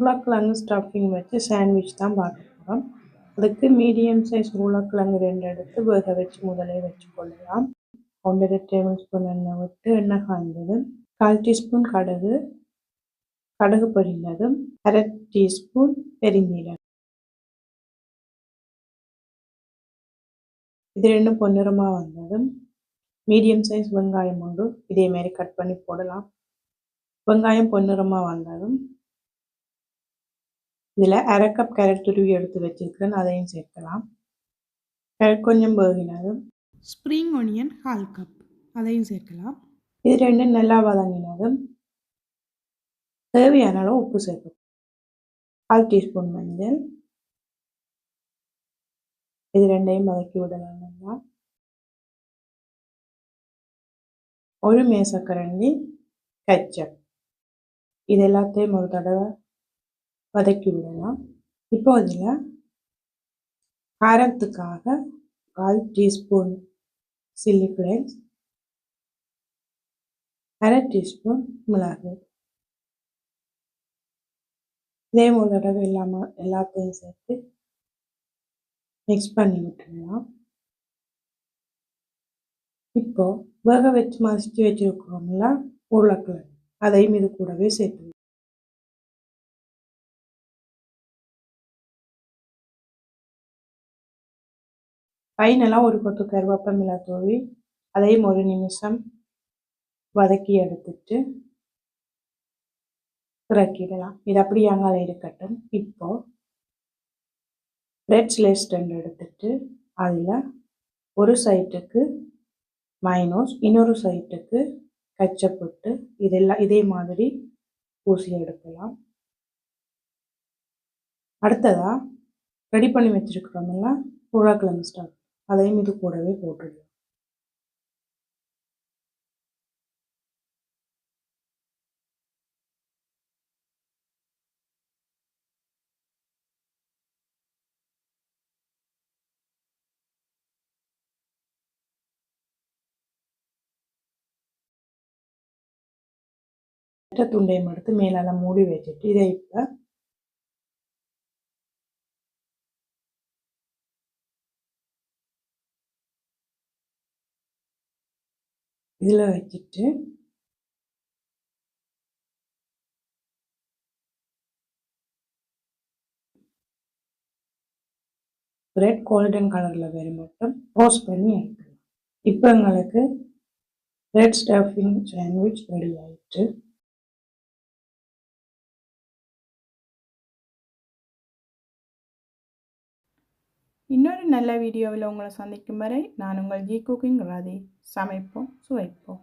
உருளைக்கிழங்கு ஸ்டஃபிங் வச்சு சாண்ட்விச் தான் பார்க்க போகிறோம் அதுக்கு மீடியம் சைஸ் உருளைக்கிழங்கு ரெண்டு எடுத்து வேக வச்சு முதலே வச்சு கொள்ளலாம் ஒன்றரை டேபிள் ஸ்பூன் எண்ணெய் விட்டு எண்ணெய் காய்ந்தது. கால் டீஸ்பூன் கடுகு கடுகு பொரிந்ததும் அரை டீஸ்பூன் பெருஞ்சீரகம். இது ரெண்டும் பொன்னிறமாக வந்ததும் மீடியம் சைஸ் வெங்காயம் ஒன்று இதே மாதிரி கட் பண்ணி போடலாம். வெங்காயம் பொன்னிறமாக வந்ததும் இதில் அரை கப் கேரட் துருவி எடுத்து வச்சிருக்கிறேன். அதையும் சேர்க்கலாம். கேரட் கொஞ்சம் வேகினதும். ஸ்ப்ரிங் ஒனியன் கால் கப் அதையும் சேர்க்கலாம். இது ரெண்டும் நல்லா வதங்கினதும். தேவையான அளவு உப்பு சேர்க்கும் கால் டீஸ்பூன் மஞ்சள். இது ரெண்டையும் வதக்கி விடலாம் நல்லா. ஒரு மேசக்கரண்டி கச்சப். இது எல்லாத்தையும் ஒரு தடவை வதக்கி விடலாம் இப்போ அதில் காரத்துக்காக கால் டீஸ்பூன் சில்லி ஃப்ளேக்ஸ் அரை டீஸ்பூன் மிளகு. இதே ஒரு தடவை இல்லாமல் எல்லாத்தையும் சேர்த்து மிக்ஸ் பண்ணி விட்டுடலாம். இப்போ வேக வச்சு மசிச்சு வச்சுருக்கோம்ல உருளைக்கிழங்கு அதையும் இது கூடவே சேர்த்து ஃபைனலாக ஒரு கொத்து கருவேப்பமில்லை தூவி அதையும் ஒரு நிமிஷம் வதக்கி எடுத்துட்டு இறக்கிடலாம். இது அப்படி அங்கால இருக்கட்டும். இப்போது பிரெட் ஸ்லைஸ் ரெண்டு எடுத்துட்டு அதில் ஒரு சைட்டுக்கு மைனோஸ் இன்னொரு சைட்டுக்கு கச்சப்பட்டு இதெல்லாம் இதே மாதிரி பூசி எடுக்கலாம். அடுத்ததாக ரெடி பண்ணி வச்சுருக்கிறோம்ல உருளைக்கிழங்கு ஸ்டாக் அதையும் இது கூடவே போட்டுடலாம் துண்டையும் எடுத்து மேலெல்லாம் மூடி வச்சுட்டு இதை இப்போ இதில் வச்சுட்டு ரெட் கோல்டன் கலரில் வரும் மட்டும் ரோஸ்ட் பண்ணி எடுக்கலாம். இப்போ எங்களுக்கு ரெட் ஸ்டஃபிங் சாண்ட்விச் ரெடி ஆயிட்டு இன்னொரு நல்ல வீடியோவில் உங்களை சந்திக்கும் வரை நான் உங்கள் ஜி குக்கிங் ராதி. சமைப்போம் சுவைப்போம்.